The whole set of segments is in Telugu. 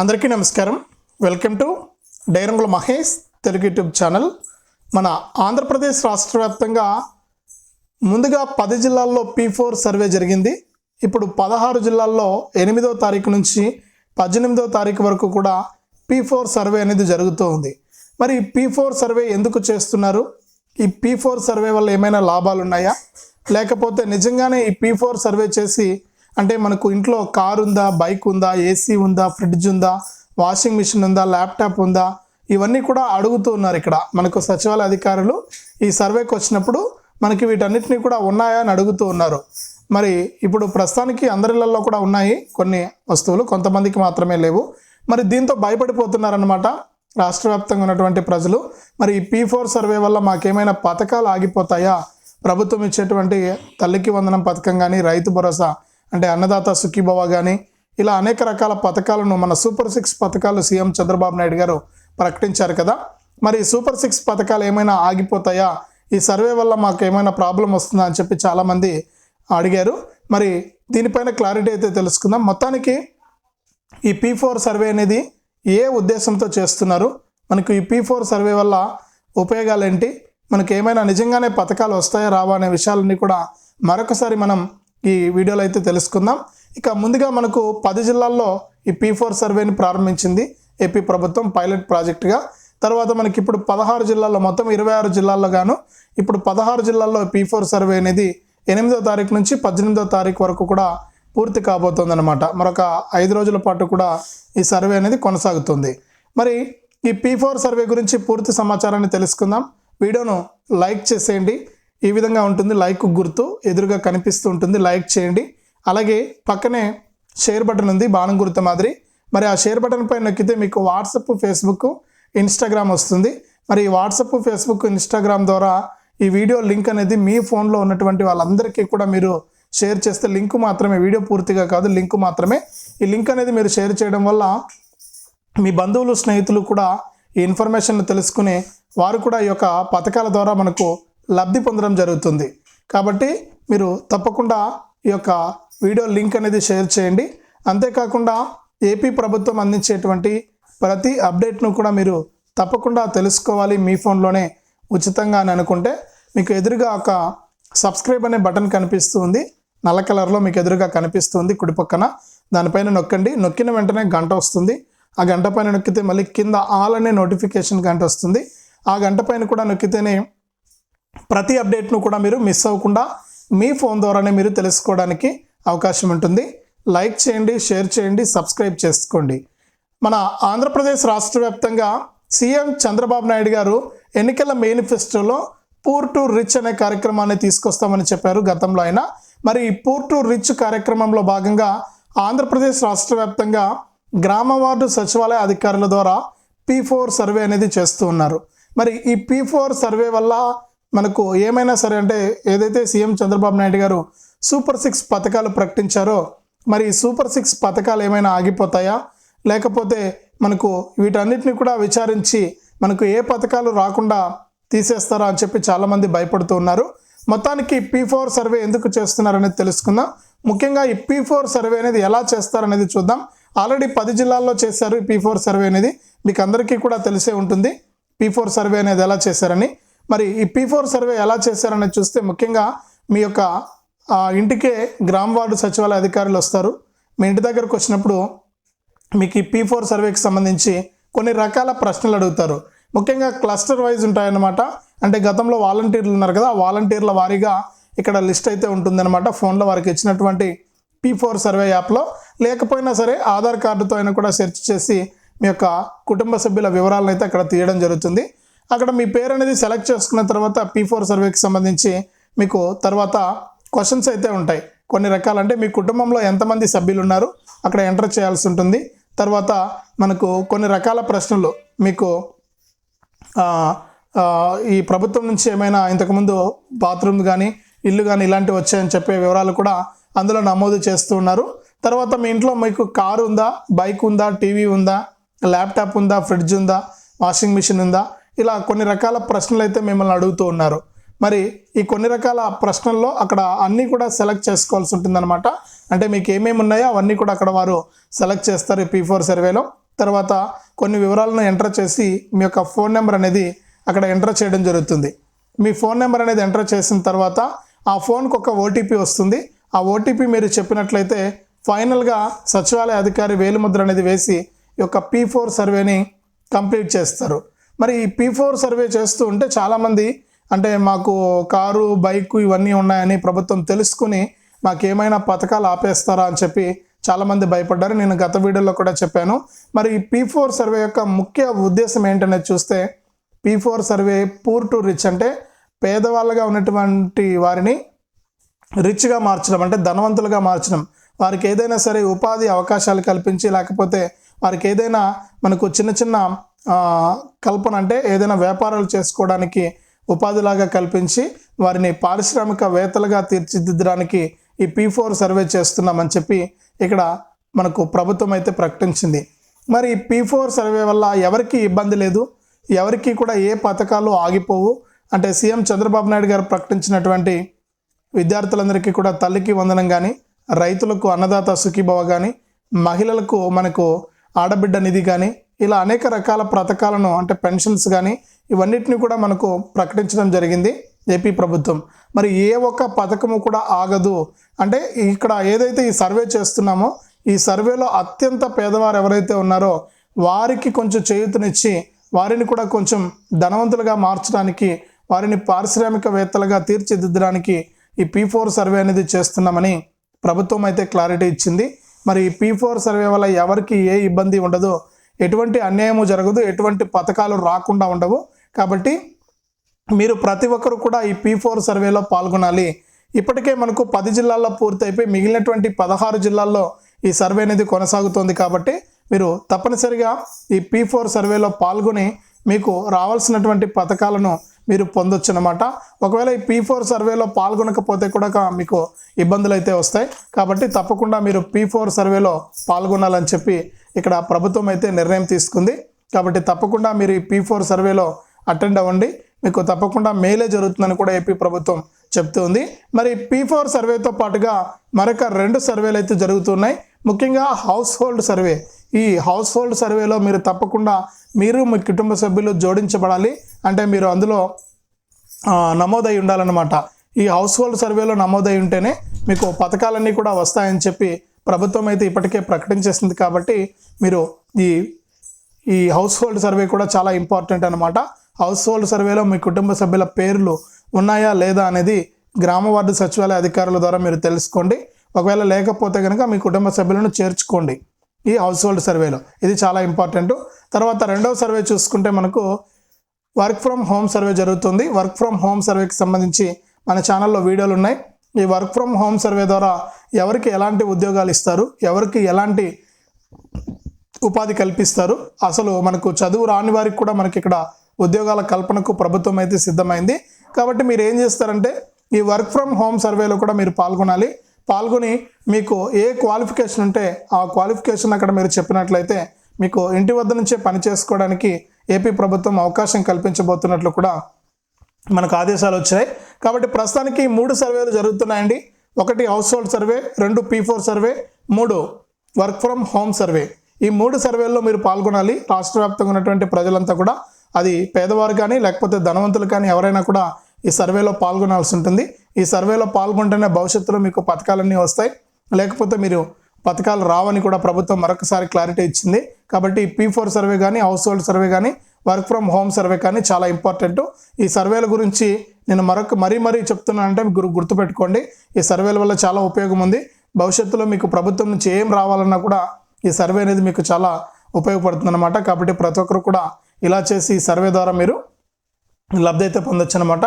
అందరికీ నమస్కారం. Welcome to Dairangula Mahesh Telugu YouTube channel. మన ఆంధ్రప్రదేశ్ రాష్ట్ర వ్యాప్తంగా ముందుగా పది జిల్లాల్లో పీ ఫోర్ సర్వే జరిగింది. ఇప్పుడు పదహారు జిల్లాల్లో ఎనిమిదో తారీఖు నుంచి పద్దెనిమిదో తారీఖు వరకు కూడా పీ ఫోర్ సర్వే అనేది జరుగుతూ ఉంది. మరి పీ ఫోర్ సర్వే ఎందుకు చేస్తున్నారు? ఈ పీ ఫోర్ సర్వే వల్ల ఏమైనా లాభాలు ఉన్నాయా లేకపోతే నిజంగానే ఈ పీ ఫోర్ సర్వే చేసి అంటే మనకు ఇంట్లో కారు ఉందా బైక్ ఉందా ఏసీ ఉందా ఫ్రిడ్జ్ ఉందా వాషింగ్ మిషన్ ఉందా ల్యాప్టాప్ ఉందా ఇవన్నీ కూడా అడుగుతూ ఉన్నారు ఇక్కడ. మనకు సచివాలయ అధికారులు ఈ సర్వేకి వచ్చినప్పుడు మనకి వీటన్నిటిని కూడా ఉన్నాయా అని అడుగుతూ ఉన్నారు. మరి ఇప్పుడు ప్రస్తుతానికి అందరిళ్ళల్లో కూడా ఉన్నాయి కొన్ని వస్తువులు కొంతమందికి మాత్రమే లేవు. మరి దీంతో భయపడిపోతున్నారనమాట రాష్ట్ర వ్యాప్తంగా ఉన్నటువంటి ప్రజలు. మరి ఈ పీ ఫోర్ సర్వే వల్ల మాకేమైనా పథకాలు ఆగిపోతాయా? ప్రభుత్వం ఇచ్చేటువంటి తల్లికి వందనం పథకం కానీ రైతు భరోసా అంటే అన్నదాత సుఖీభవ కానీ ఇలా అనేక రకాల పథకాలను మన సూపర్ సిక్స్ పథకాలు సీఎం చంద్రబాబు నాయుడు గారు ప్రకటించారు కదా. మరి సూపర్ సిక్స్ పథకాలు ఏమైనా ఆగిపోతాయా? ఈ సర్వే వల్ల మాకు ఏమైనా ప్రాబ్లం వస్తుందా అని చెప్పి చాలామంది అడిగారు. మరి దీనిపైన క్లారిటీ అయితే తెలుసుకుందాం. మొత్తానికి ఈ పీ ఫోర్ సర్వే అనేది ఏ ఉద్దేశంతో చేస్తున్నారు? మనకు ఈ పీ ఫోర్ సర్వే వల్ల ఉపయోగాలు ఏంటి మనకి ఏమైనా నిజంగానే పథకాలు వస్తాయా రావా అనే విషయాలన్నీ కూడా మరొకసారి మనం ఈ వీడియోలో అయితే తెలుసుకుందాం. ఇక ముందుగా మనకు పది జిల్లాల్లో ఈ పీ ఫోర్ సర్వేని ప్రారంభించింది ఏపీ ప్రభుత్వం పైలట్ ప్రాజెక్టుగా తర్వాత మనకి ఇప్పుడు పదహారు జిల్లాల్లో మొత్తం ఇరవై ఆరు జిల్లాల్లో గాను ఇప్పుడు పదహారు జిల్లాల్లో పీ ఫోర్ సర్వే అనేది ఎనిమిదో తారీఖు నుంచి పద్దెనిమిదో తారీఖు వరకు కూడా పూర్తి కాబోతోందన్నమాట. మరొక ఐదు రోజుల పాటు కూడా ఈ సర్వే అనేది కొనసాగుతుంది. మరి ఈ పీ ఫోర్ సర్వే గురించి పూర్తి సమాచారాన్ని తెలుసుకుందాం. వీడియోను లైక్ చేసేయండి. ఈ విధంగా ఉంటుంది. లైక్ గుర్తు ఎదురుగా కనిపిస్తూ ఉంటుంది. లైక్ చేయండి. అలాగే పక్కనే షేర్ బటన్ ఉంది. బాణం గుర్తు మాదిరి. మరి ఆ షేర్ బటన్ పైన నొక్కితే మీకు వాట్సప్ ఫేస్బుక్ ఇన్స్టాగ్రామ్ వస్తుంది. మరి ఈ వాట్సప్ ఫేస్బుక్ ఇన్స్టాగ్రామ్ ద్వారా ఈ వీడియో లింక్ అనేది మీ ఫోన్లో ఉన్నటువంటి వాళ్ళందరికీ కూడా మీరు షేర్ చేస్తే లింక్ మాత్రమే వీడియో పూర్తిగా కాదు లింక్ మాత్రమే. ఈ లింక్ అనేది మీరు షేర్ చేయడం వల్ల మీ బంధువులు స్నేహితులు కూడా ఈ ఇన్ఫర్మేషన్ తెలుసుకుని వారు కూడా ఈ యొక్క పథకాల ద్వారా మనకు లబ్ధి పొందడం జరుగుతుంది. కాబట్టి మీరు తప్పకుండా ఈ యొక్క వీడియో లింక్ అనేది షేర్ చేయండి. అంతేకాకుండా ఏపీ ప్రభుత్వం అందించేటువంటి ప్రతి అప్డేట్ను కూడా మీరు తప్పకుండా తెలుసుకోవాలి మీ ఫోన్లోనే ఉచితంగా అని అనుకుంటే మీకు ఎదురుగా ఒక సబ్స్క్రైబ్ అనే బటన్ కనిపిస్తుంది. నల్ల కలర్లో మీకు ఎదురుగా కనిపిస్తుంది కుడి పక్కన. దానిపైన నొక్కండి. నొక్కిన వెంటనే గంట వస్తుంది. ఆ గంట పైన నొక్కితే మళ్ళీ కింద ఆల్ అనే నోటిఫికేషన్ గంట వస్తుంది. ఆ గంట పైన కూడా నొక్కితేనే ప్రతి అప్డేట్ను కూడా మీరు మిస్ అవ్వకుండా మీ ఫోన్ ద్వారానే మీరు తెలుసుకోవడానికి అవకాశం ఉంటుంది. లైక్ చేయండి షేర్ చేయండి సబ్స్క్రైబ్ చేసుకోండి. మన ఆంధ్రప్రదేశ్ రాష్ట్ర వ్యాప్తంగా సీఎం చంద్రబాబు నాయుడు గారు ఎన్నికల మేనిఫెస్టోలో పూర్ టు రిచ్ అనే కార్యక్రమాన్ని తీసుకొస్తామని చెప్పారు గతంలో ఆయన. మరి ఈ పూర్ టు రిచ్ కార్యక్రమంలో భాగంగా ఆంధ్రప్రదేశ్ రాష్ట్ర వ్యాప్తంగా గ్రామ వార్డు సచివాలయ అధికారుల ద్వారా పీ ఫోర్ సర్వే అనేది చేస్తూ ఉన్నారు. మరి ఈ పీ ఫోర్ సర్వే వల్ల మనకు ఏమైనా సరే అంటే ఏదైతే సీఎం చంద్రబాబు నాయుడు గారు సూపర్ సిక్స్ పథకాలు ప్రకటించారో మరి సూపర్ సిక్స్ పథకాలు ఏమైనా ఆగిపోతాయా? లేకపోతే మనకు వీటన్నిటిని కూడా విచారించి మనకు ఏ పథకాలు రాకుండా తీసేస్తారా అని చెప్పి చాలామంది భయపడుతూ ఉన్నారు. మొత్తానికి పీ ఫోర్ సర్వే ఎందుకు చేస్తున్నారనేది తెలుసుకుందాం. ముఖ్యంగా ఈ పీ ఫోర్ సర్వే అనేది ఎలా చేస్తారనేది చూద్దాం. ఆల్రెడీ పది జిల్లాల్లో చేశారు ఈ పీ ఫోర్ సర్వే అనేది. మీకు అందరికీ కూడా తెలిసే ఉంటుంది. పీ ఫోర్ సర్వే అనేది ఎలా చేశారని. మరి ఈ పీ ఫోర్ సర్వే ఎలా చేశారనేది చూస్తే ముఖ్యంగా మీ యొక్క ఇంటికే గ్రామ వార్డు సచివాలయ అధికారులు వస్తారు. మీ ఇంటి దగ్గరకు వచ్చినప్పుడు మీకు ఈ పీ ఫోర్ సర్వేకి సంబంధించి కొన్ని రకాల ప్రశ్నలు అడుగుతారు. ముఖ్యంగా క్లస్టర్ వైజ్ ఉంటాయన్నమాట. అంటే గతంలో వాలంటీర్లు ఉన్నారు కదా వాలంటీర్ల వారీగా ఇక్కడ లిస్ట్ అయితే ఉంటుందన్నమాట. ఫోన్లో వారికి ఇచ్చినటువంటి పీ ఫోర్ సర్వే యాప్లో లేకపోయినా సరే ఆధార్ కార్డుతో అయినా కూడా సెర్చ్ చేసి మీ యొక్క కుటుంబ సభ్యుల వివరాలను అయితే అక్కడ తీయడం జరుగుతుంది. అక్కడ మీ పేరు అనేది సెలెక్ట్ చేసుకున్న తర్వాత పీ ఫోర్ సర్వేకి సంబంధించి మీకు తర్వాత క్వశ్చన్స్ అయితే ఉంటాయి. కొన్ని రకాలు అంటే మీ కుటుంబంలో ఎంతమంది సభ్యులు ఉన్నారు అక్కడ ఎంటర్ చేయాల్సి ఉంటుంది. తర్వాత మనకు కొన్ని రకాల ప్రశ్నలు మీకు ఈ ప్రభుత్వం నుంచి ఏమైనా ఇంతకుముందు బాత్రూమ్ కానీ ఇల్లు కానీ ఇలాంటివి వచ్చాయని చెప్పే వివరాలు కూడా అందులో నమోదు చేస్తూ ఉన్నారు. తర్వాత మీ ఇంట్లో మీకు కారు ఉందా బైక్ ఉందా టీవీ ఉందా ల్యాప్టాప్ ఉందా ఫ్రిడ్జ్ ఉందా వాషింగ్ మిషన్ ఉందా ఇలా కొన్ని రకాల ప్రశ్నలు అయితే మిమ్మల్ని అడుగుతూ ఉన్నారు. మరి ఈ కొన్ని రకాల ప్రశ్నల్లో అక్కడ అన్నీ కూడా సెలెక్ట్ చేసుకోవాల్సి ఉంటుందన్నమాట. అంటే మీకు ఏమేమి ఉన్నాయో అవన్నీ కూడా అక్కడ వారు సెలెక్ట్ చేస్తారు ఈ పీ ఫోర్ సర్వేలో. తర్వాత కొన్ని వివరాలను ఎంటర్ చేసి మీ యొక్క ఫోన్ నెంబర్ అనేది అక్కడ ఎంటర్ చేయడం జరుగుతుంది. మీ ఫోన్ నెంబర్ అనేది ఎంటర్ చేసిన తర్వాత ఆ ఫోన్కి ఒక ఓటీపీ వస్తుంది. ఆ ఓటీపీ మీరు చెప్పినట్లయితే ఫైనల్గా సచివాలయ అధికారి వేలిముద్ర అనేది వేసి ఈ యొక్క పీ ఫోర్ సర్వేని కంప్లీట్ చేస్తారు. మరి ఈ పీ ఫోర్ సర్వే చేస్తూ ఉంటే చాలామంది అంటే మాకు కారు బైక్ ఇవన్నీ ఉన్నాయని ప్రభుత్వం తెలుసుకుని మాకు ఏమైనా పథకాలు ఆపేస్తారా అని చెప్పి చాలామంది భయపడ్డారు. నేను గత వీడియోలో కూడా చెప్పాను. మరి ఈ పీ ఫోర్ సర్వే యొక్క ముఖ్య ఉద్దేశం ఏంటనేది చూస్తే P four survey poor to rich అంటే పేదవాళ్ళగా ఉన్నటువంటి వారిని రిచ్గా మార్చడం అంటే ధనవంతులుగా మార్చడం. వారికి ఏదైనా సరే ఉపాధి అవకాశాలు కల్పించి లేకపోతే వారికి ఏదైనా మనకు చిన్న చిన్న కల్పన అంటే ఏదైనా వ్యాపారాలు చేసుకోవడానికి ఉపాధిలాగా కల్పించి వారిని పారిశ్రామికవేత్తలుగా తీర్చిదిద్దడానికి ఈ పీ ఫోర్ సర్వే చేస్తున్నామని చెప్పి ఇక్కడ మనకు ప్రభుత్వం అయితే ప్రకటించింది. మరి పీ ఫోర్ సర్వే వల్ల ఎవరికి ఇబ్బంది లేదు? ఎవరికి కూడా ఏ పథకాలు ఆగిపోవు? అంటే సీఎం చంద్రబాబు నాయుడు గారు ప్రకటించినటువంటి విద్యార్థులందరికీ కూడా తల్లికి వందనం కానీ రైతులకు అన్నదాత సుఖీభవ కానీ మహిళలకు మనకు ఆడబిడ్డ నిధి కానీ ఇలా అనేక రకాల పథకాలను అంటే పెన్షన్స్ కానీ ఇవన్నిటిని కూడా మనకు ప్రకటించడం జరిగింది ఏపీ ప్రభుత్వం. మరి ఏ ఒక్క పథకము కూడా ఆగదు. అంటే ఇక్కడ ఏదైతే ఈ సర్వే చేస్తున్నామో ఈ సర్వేలో అత్యంత పేదవారు ఎవరైతే ఉన్నారో వారికి కొంచెం చేయూతనిచ్చి వారిని కూడా కొంచెం ధనవంతులుగా మార్చడానికి వారిని పారిశ్రామికవేత్తలుగా తీర్చిదిద్దడానికి ఈ పీ ఫోర్ సర్వే అనేది చేస్తున్నామని ప్రభుత్వం అయితే క్లారిటీ ఇచ్చింది. మరి ఈ పీ ఫోర్ సర్వే వల్ల ఎవరికి ఏ ఇబ్బంది ఉండదు ఎటువంటి అన్యాయము జరగదు ఎటువంటి పథకాలు రాకుండా ఉండవు. కాబట్టి మీరు ప్రతి ఒక్కరు కూడా ఈ పీ ఫోర్ సర్వేలో పాల్గొనాలి. ఇప్పటికే మనకు పది జిల్లాల్లో పూర్తయిపోయి మిగిలినటువంటి పదహారు జిల్లాల్లో ఈ సర్వే అనేది కొనసాగుతోంది కాబట్టి మీరు తప్పనిసరిగా ఈ పీ ఫోర్ సర్వేలో పాల్గొని మీకు రావాల్సినటువంటి పథకాలను మీరు పొందొచ్చు అనమాట ఒకవేళ ఈ పీ ఫోర్ సర్వేలో పాల్గొనకపోతే కూడా మీకు ఇబ్బందులు అయితే వస్తాయి. కాబట్టి తప్పకుండా మీరు పీ ఫోర్ సర్వేలో పాల్గొనాలని చెప్పి ఇక్కడ ప్రభుత్వం అయితే నిర్ణయం తీసుకుంది. కాబట్టి తప్పకుండా మీరు ఈ పీ ఫోర్ సర్వేలో అటెండ్ అవ్వండి. మీకు తప్పకుండా మేలే జరుగుతుందని కూడా ఏపీ ప్రభుత్వం చెప్తుంది. మరి పీ ఫోర్ సర్వేతో పాటుగా మరొక రెండు సర్వేలు అయితే జరుగుతున్నాయి. ముఖ్యంగా హౌస్ హోల్డ్ సర్వే ఈ హౌస్ హోల్డ్ సర్వేలో మీరు తప్పకుండా మీరు మీ కుటుంబ సభ్యులు జోడించబడాలి. అంటే మీరు అందులో నమోదై ఉండాలన్నమాట. ఈ హౌస్ హోల్డ్ సర్వేలో నమోదై ఉంటేనే మీకు పథకాలన్నీ కూడా వస్తాయని చెప్పి ప్రభుత్వం అయితే ఇప్పటికే ప్రకటించేసింది కాబట్టి మీరు ఈ ఈ హౌస్ హోల్డ్ సర్వే కూడా చాలా ఇంపార్టెంట్ అనమాట హౌస్ హోల్డ్ సర్వేలో మీ కుటుంబ సభ్యుల పేర్లు ఉన్నాయా లేదా అనేది గ్రామ వార్డు సచివాలయ అధికారుల ద్వారా మీరు తెలుసుకోండి. ఒకవేళ లేకపోతే కనుక మీ కుటుంబ సభ్యులను చేర్చుకోండి. ఈ హౌస్ హోల్డ్ సర్వేలో ఇది చాలా ఇంపార్టెంట్ తర్వాత రెండవ సర్వే చూసుకుంటే మనకు వర్క్ ఫ్రమ్ హోమ్ సర్వే జరుగుతుంది. వర్క్ ఫ్రమ్ హోమ్ సర్వేకి సంబంధించి మన ఛానల్లో వీడియోలు ఉన్నాయి. ఈ వర్క్ ఫ్రమ్ హోమ్ సర్వే ద్వారా ఎవరికి ఎలాంటి ఉద్యోగాలు ఇస్తారు ఎవరికి ఎలాంటి ఉపాధి కల్పిస్తారు అసలు మనకు చదువు రాని వారికి కూడా మనకి ఇక్కడ ఉద్యోగాల కల్పనకు ప్రభుత్వం అయితే సిద్ధమైంది. కాబట్టి మీరు ఏం చేస్తారంటే ఈ వర్క్ ఫ్రమ్ హోమ్ సర్వేలో కూడా మీరు పాల్గొనాలి. పాల్గొని మీకు ఏ క్వాలిఫికేషన్ ఉంటే ఆ క్వాలిఫికేషన్ అక్కడ మీరు చెప్పినట్లయితే మీకు ఇంటి వద్ద నుంచే పని చేసుకోవడానికి ఏపీ ప్రభుత్వం అవకాశం కల్పించబోతున్నట్లు కూడా మనకు ఆదేశాలు వచ్చాయి. కాబట్టి ప్రస్తుతానికి మూడు సర్వేలు జరుగుతున్నాయండి. ఒకటి హౌస్ హోల్డ్ సర్వే రెండు పీ ఫోర్ సర్వే మూడు వర్క్ ఫ్రమ్ హోమ్ సర్వే ఈ మూడు సర్వేల్లో మీరు పాల్గొనాలి. రాష్ట్ర వ్యాప్తంగా ఉన్నటువంటి ప్రజలంతా కూడా అది పేదవారు కానీ లేకపోతే ధనవంతులు కానీ ఎవరైనా కూడా ఈ సర్వేలో పాల్గొనాల్సి ఉంటుంది. ఈ సర్వేలో పాల్గొంటేనే భవిష్యత్తులో మీకు పథకాలన్నీ వస్తాయి. లేకపోతే మీరు పథకాలు రావని కూడా ప్రభుత్వం మరొకసారి క్లారిటీ ఇచ్చింది. కాబట్టి పీ ఫోర్ సర్వే కానీ హౌస్ హోల్డ్ సర్వే కానీ వర్క్ ఫ్రమ్ హోమ్ సర్వే కానీ చాలా ఇంపార్టెంట్. ఈ సర్వేల గురించి నేను మరొక మరీ మరీ చెప్తున్నానంటే గురు గుర్తుపెట్టుకోండి. ఈ సర్వేల వల్ల చాలా ఉపయోగం ఉంది. భవిష్యత్తులో మీకు ప్రభుత్వం నుంచి ఏం రావాలన్నా కూడా ఈ సర్వే అనేది మీకు చాలా ఉపయోగపడుతుంది అనమాట కాబట్టి ప్రతి ఒక్కరు కూడా ఇలా చేసి ఈ సర్వే ద్వారా మీరు లబ్ధి అయితే పొందొచ్చు అనమాట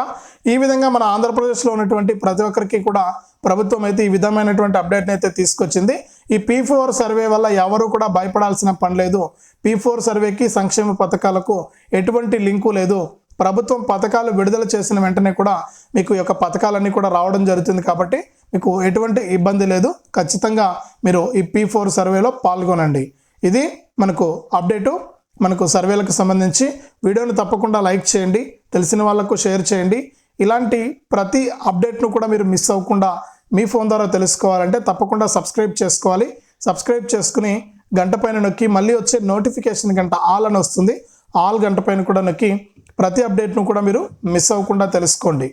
ఈ విధంగా మన ఆంధ్రప్రదేశ్లో ఉన్నటువంటి ప్రతి ఒక్కరికి కూడా ప్రభుత్వం అయితే ఈ విధమైనటువంటి అప్డేట్ని అయితే తీసుకొచ్చింది. ఈ పీ ఫోర్ సర్వే వల్ల ఎవరు కూడా భయపడాల్సిన పని లేదు. పీ ఫోర్ సర్వేకి సంక్షేమ పథకాలకు ఎటువంటి లింకు లేదు. ప్రభుత్వం పథకాలు విడుదల చేసిన వెంటనే కూడా మీకు యొక్క పథకాలన్నీ కూడా రావడం జరుగుతుంది కాబట్టి మీకు ఎటువంటి ఇబ్బంది లేదు. ఖచ్చితంగా మీరు ఈ పీ ఫోర్ సర్వేలో పాల్గొనండి. ఇది మనకు అప్డేటు. మనకు సర్వేలకు సంబంధించి వీడియోని తప్పకుండా లైక్ చేయండి. తెలిసిన వాళ్ళకు షేర్ చేయండి. ఇలాంటి ప్రతి అప్డేట్ను కూడా మీరు మిస్ అవ్వకుండా మీ ఫోన్ ద్వారా తెలుసుకోవాలంటే తప్పకుండా సబ్స్క్రైబ్ చేసుకోవాలి. సబ్స్క్రైబ్ చేసుకుని గంట పైన నొక్కి మళ్ళీ వచ్చే నోటిఫికేషన్ గంట ఆల్ అని వస్తుంది. ఆల్ గంట పైన కూడా నొక్కి ప్రతి అప్డేట్ను కూడా మీరు మిస్ అవ్వకుండా తెలుసుకోండి.